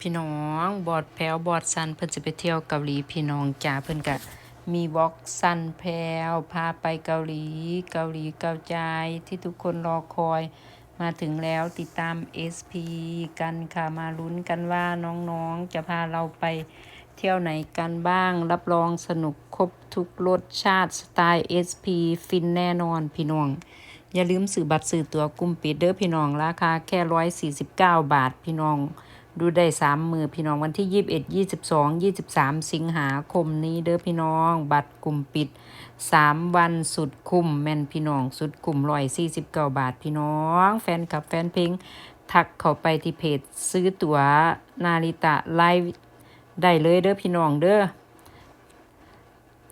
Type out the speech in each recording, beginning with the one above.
พี่น้องบอดแพลวบอดซันเพิ่นจะไปเที่ยวเกาหลีพี่น้องจ้าเพิ่นก็มีวอล์กซันแพลวพาไปเกาหลี เกาหลีเกาใจที่ทุกคนรอคอย มาถึงแล้วติดตาม SP กันค่ะมาลุ้นกันว่าน้องๆจะพาเราไปเที่ยวไหนกันบ้าง รับรองสนุกครบทุกรสชาติสไตล์ SP ฟินแน่นอนพี่น้องอย่าลืมซื้อบัตรซื้อตัวกลุ่มปิดเด้อพี่น้องราคาแค่ร้อยสี่สิบเก้าบาทพี่น้อง ดูได้สามมือพี่น้องวันที่ยี่สิบเอ็ดยี่สิบสองยี่สิบสามสิงหาคมนี้เด้อพี่น้อง บัตรกลุ่มปิดสามวันสุดคุ้มแม่นพี่น้อง สุดคุ้มร้อยสี่สิบเก้าบาทพี่น้อง แฟนคลับแฟนเพลงทักเข้าไปที่เพจซื้อตั๋วนาริตะไลฟ์ได้เลยเด้อพี่น้องเด้อ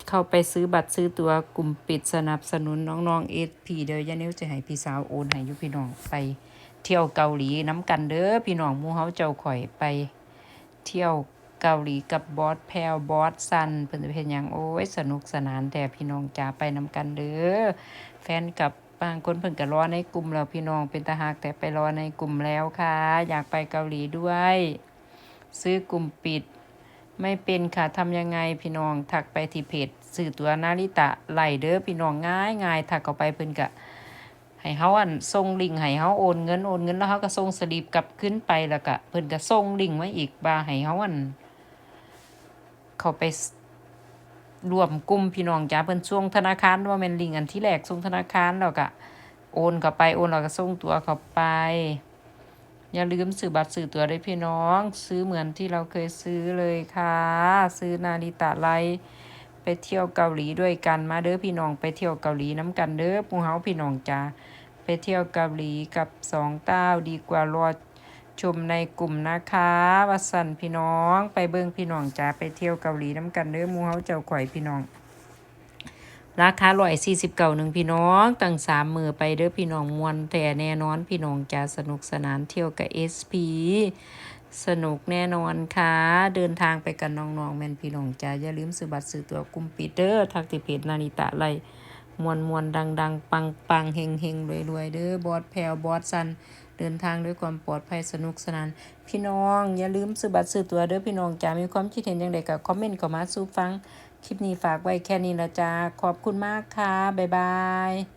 เข้าไปซื้อบัตรซื้อตัวกลุ่มปิดสนับสนุนน้องๆเอสพีเด้อยานิ้วจะให้พี่สาวโอนให้ยุพี่น้องไป เที่ยวเกาหลีน้ำกันเด้อพี่น้องมูเฮาเจ้าข่อยไป เที่ยวเกาหลีกับบอสแพลวบอสซันเพิ่นเป็นหยังโอ้ยสนุกสนานแต่พี่น้องจ๋าไปน้ำกันเด้อแฟนกับบางคนเพิ่นก็รอในกลุ่มแล้วพี่น้องเป็นตาหักแต่ไปรอในกลุ่มแล้วค่ะ อยากไปเกาหลีด้วย ซื้อกลุ่มปิด ไม่เป็นค่ะทำยังไงพี่น้องทักไปที่เพจสื่อตัวนาริตะไหลเด้อพี่น้องง่ายง่ายทักเข้าไปเพิ่นกะ ให้เฮาอันส่งลิงก์ให้เฮาโอนเงินโอนเงินแล้วเฮาก็ส่งสลิปกลับขึ้นไปแล้วก็เพิ่นก็ส่งลิงก์มาอีกว่าให้เฮาอัน เขาไปรวมกลุ่มพี่น้องจ้าเพิ่นส่งธนาคารว่าแม่นลิงก์อันที่แรกส่งธนาคารแล้วก็โอนเข้าไปโอนแล้วก็ส่งตัวเข้าไป อย่าลืมซื้อบัตรซื้อตั๋วด้วยพี่น้อง ซื้อเหมือนที่เราเคยซื้อเลยค่ะ ซื้อนาริตะไล ไปเที่ยวเกาหลีด้วยกันมาเด้อพี่น้องไปเที่ยวเกาหลีน้ำกันเด้อปูเฮาพี่น้องจ้าไปเที่ยวเกาหลีกับสองเต้าดีกว่ารอชมในกลุ่มนะคะวัสันพี่น้องไปเบิ่งพี่น้องจ้าไปเที่ยวเกาหลีน้ำกันเด้อมูเฮาเจ้าข่อยพี่น้อง ราคาร้อยสี่สิบเก้าหนึ่งพี่น้องตั้งสามมือไปเด้อพี่น้องมวนแต่แน่นอนพี่น้องจะสนุกสนานเที่ยวกับเอสพี สนุกแน่นอนค่ะ เดินทางไปกันน้องๆแมนพี่น้องจ้าอย่าลืมซื้อบัตรซื้อตัวกุมปิดเด้อทักติเพจนานิตะไลมวนมวนดังดังปังปังเฮงเฮงรวยรวยเด้อบอสแพลวบอสซัน เดินทางด้วยความปลอดภัยสนุกสนาน พี่น้องอย่าลืมซื้อบัตรซื้อตัวเด้อพี่น้องจ้ามีความคิดเห็นอย่างไรก็คอมเมนต์เข้ามาสู่ฟัง คลิปนี้ฝากไว้แค่นี้ละจ้าขอบคุณมากค่ะบ๊ายบาย